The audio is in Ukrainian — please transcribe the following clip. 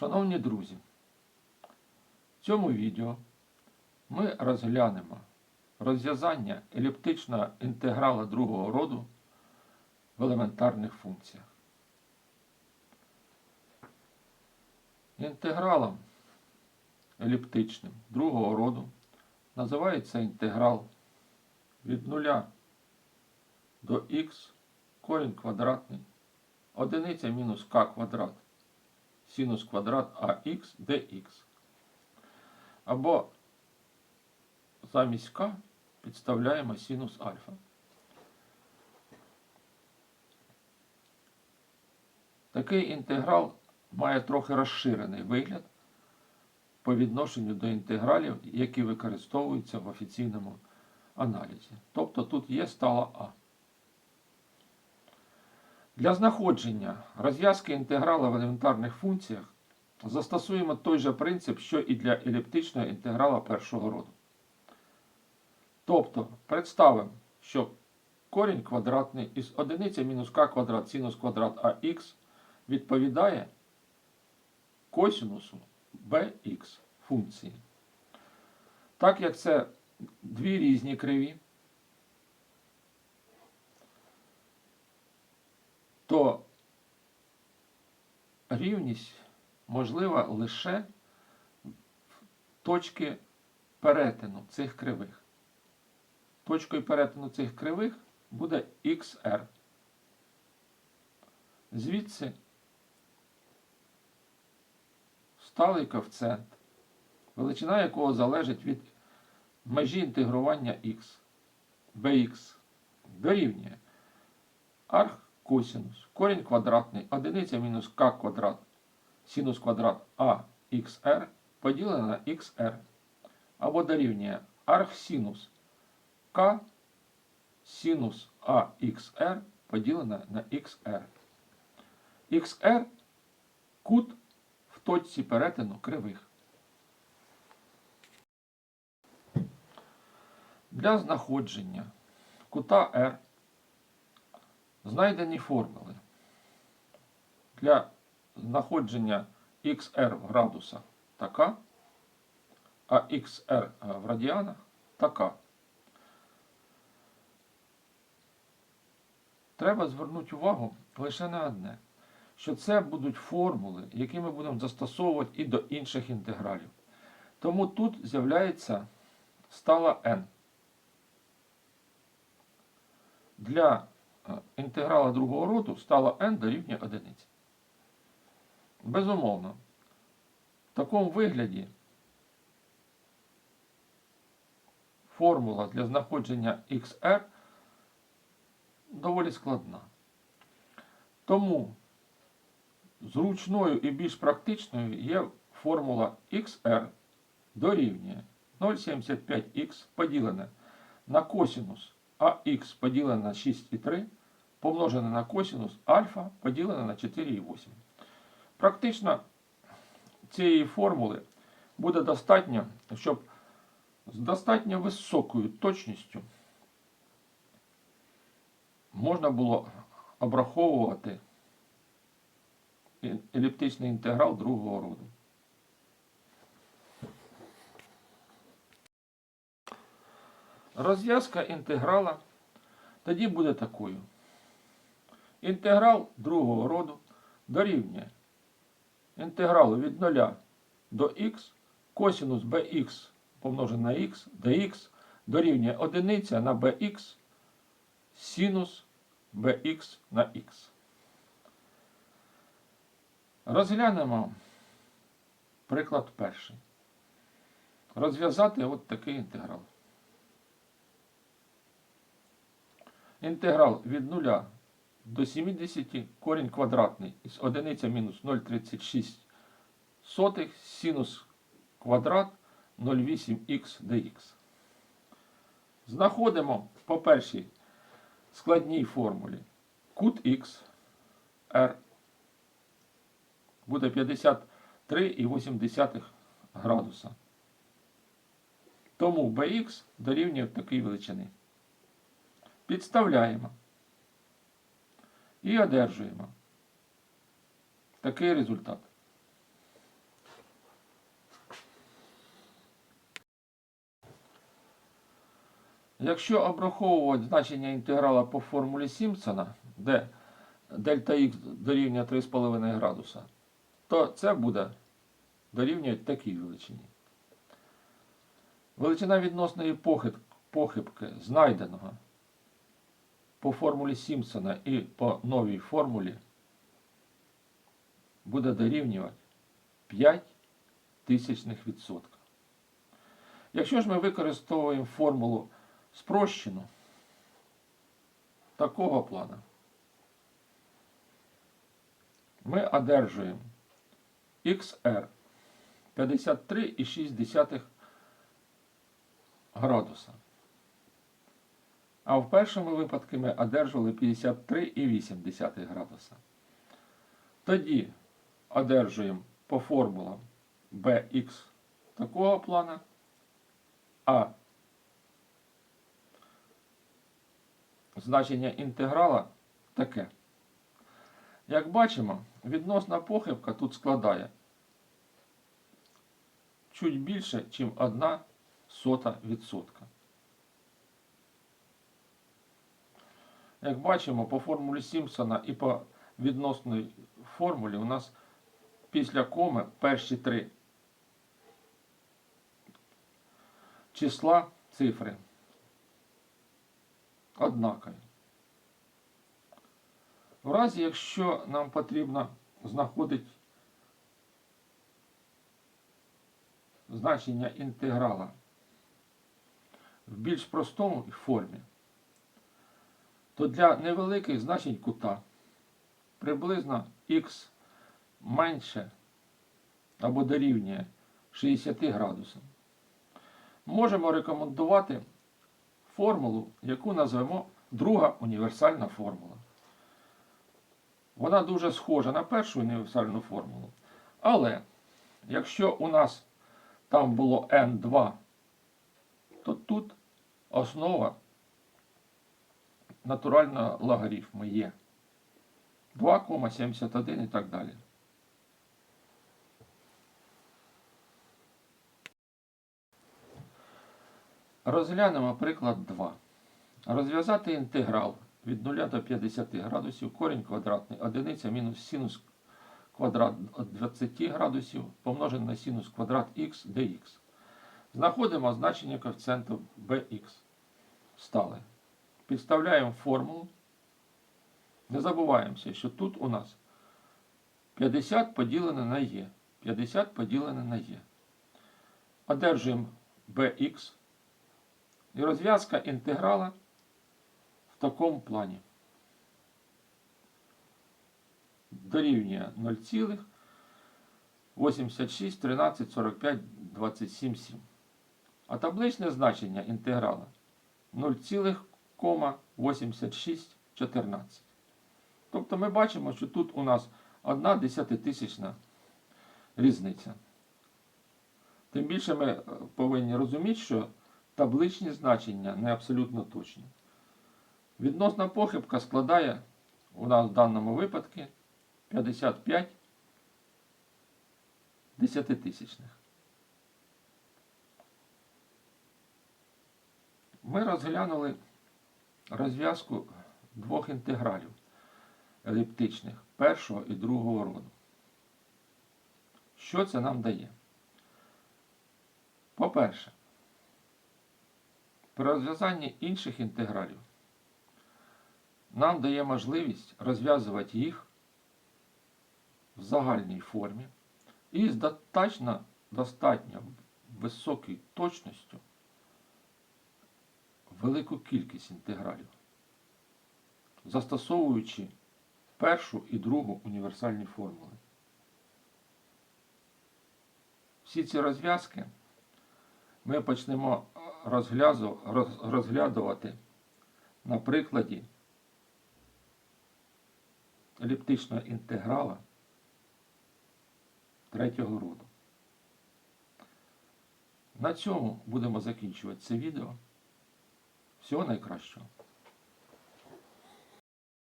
Шановні друзі, в цьому відео ми розглянемо розв'язання еліптичного інтеграла другого роду в елементарних функціях. Інтегралом еліптичним другого роду називається інтеграл від 0 до х корінь квадратний одиниця мінус к квадрат синус квадрат ах dx. Або замість k підставляємо синус альфа. Такий інтеграл має трохи розширений вигляд по відношенню до інтегралів, які використовуються в офіційному аналізі. Тобто тут є стала А. Для знаходження розв'язки інтеграла в елементарних функціях застосуємо той же принцип, що і для еліптичного інтеграла першого роду. Тобто представимо, що корінь квадратний із 1 мінус к квадрат синус квадрат ах відповідає косинусу bx функції. Так як це дві різні криві, то рівність можлива лише в точки перетину цих кривих. Точкою перетину цих кривих буде XR. Звідси сталий коефіцієнт, величина якого залежить від межі інтегрування x, bx дорівнює арх косинус, корінь квадратний, одиниця мінус к квадрат, синус квадрат AXR поділене на XR. Або дорівнює архсинус К синус AXR поділене на XR. XR кут в точці перетину кривих. Для знаходження кута R знайдені формули. Для знаходження XR в градусах така, а XR в радіанах така. Треба звернути увагу лише на одне, що це будуть формули, які ми будемо застосовувати і до інших інтегралів. Тому тут з'являється стала n. Для інтеграла другого роду стала n дорівнює одиниці. Безумовно, в такому вигляді формула для знаходження XR доволі складна. Тому зручною і більш практичною є формула XR дорівнює 0,75х поділене на косинус АХ поділене на 6,3 помножене на косинус альфа поділене на 4,8. Практично цієї формули буде достатньо, щоб з достатньо високою точністю можна було обраховувати еліптичний інтеграл другого роду. Розв'язка інтеграла тоді буде такою. Інтеграл другого роду дорівнює інтегралу від 0 до х косинус bx помножене на х dx дорівнює 1 на bx синус bx на х. Розглянемо приклад перший. Розв'язати от такий інтеграл. Інтеграл від 0 до 70 корінь квадратний із 1 мінус 0,36 сотих синус квадрат 0,8х dx. Знаходимо по першій складній формулі кут х r буде 53,8 градуса. Тому bx дорівнює такій величини. Підставляємо і одержуємо такий результат. Якщо обраховувати значення інтеграла по формулі Сімпсона, де дельта х дорівнює 3,5 градуса, то це буде дорівнювати такій величині. Величина відносної похибки знайденого по формулі Сімпсона і по новій формулі буде дорівнювати 5 тисячних відсотка. Якщо ж ми використовуємо формулу спрощену такого плана, ми одержуємо XR 53,6 градуса. А в першому випадку ми одержували 53,8 градуса. Тоді одержуємо по формулам bx такого плана, а значення інтеграла таке. Як бачимо, відносна похибка тут складає чуть більше, ніж 1 сота відсотка. Як бачимо, по формулі Сімпсона і по відносної формулі у нас після коми перші три числа цифри однакові. В разі, якщо нам потрібно знаходити значення інтеграла в більш простому формі, то для невеликих значень кута приблизно х менше або дорівнює 60 градусам. Можемо рекомендувати формулу, яку назвемо друга універсальна формула. Вона дуже схожа на першу універсальну формулу. Але якщо у нас там було n2, то тут основа натурального логарифму є 2,71 і так далі. Розглянемо приклад 2. Розв'язати інтеграл від 0 до 50 градусів, корінь квадратний, одиниця мінус синус квадрат 20 градусів, помножений на синус квадрат х dx. Знаходимо значення коефіцієнту bx. Стали. Підставляємо формулу. Не забуваємося, що тут у нас 50 поділене на е. 50 поділене на е. Одержуємо bx. І розв'язка інтеграла в такому плані. Дорівнює 0,86, 13, 45, 27, 7. А табличне значення інтеграла 0,8614. Тобто ми бачимо, що тут у нас одна десятитисячна різниця. Тим більше ми е, повинні розуміти, що табличні значення не абсолютно точні. Відносна похибка складає у нас в даному випадку 55 десятитисячних. Ми розглянули розв'язку двох інтегралів еліптичних першого і другого роду. Що це нам дає? По-перше, при розв'язанні інших інтегралів нам дає можливість розв'язувати їх в загальній формі і з достатньо, достатньо високою точністю велику кількість інтегралів, застосовуючи першу і другу універсальні формули. Всі ці розв'язки ми почнемо розглядувати на прикладі еліптичного інтеграла третього роду. На цьому будемо закінчувати це відео. Всього найкращого.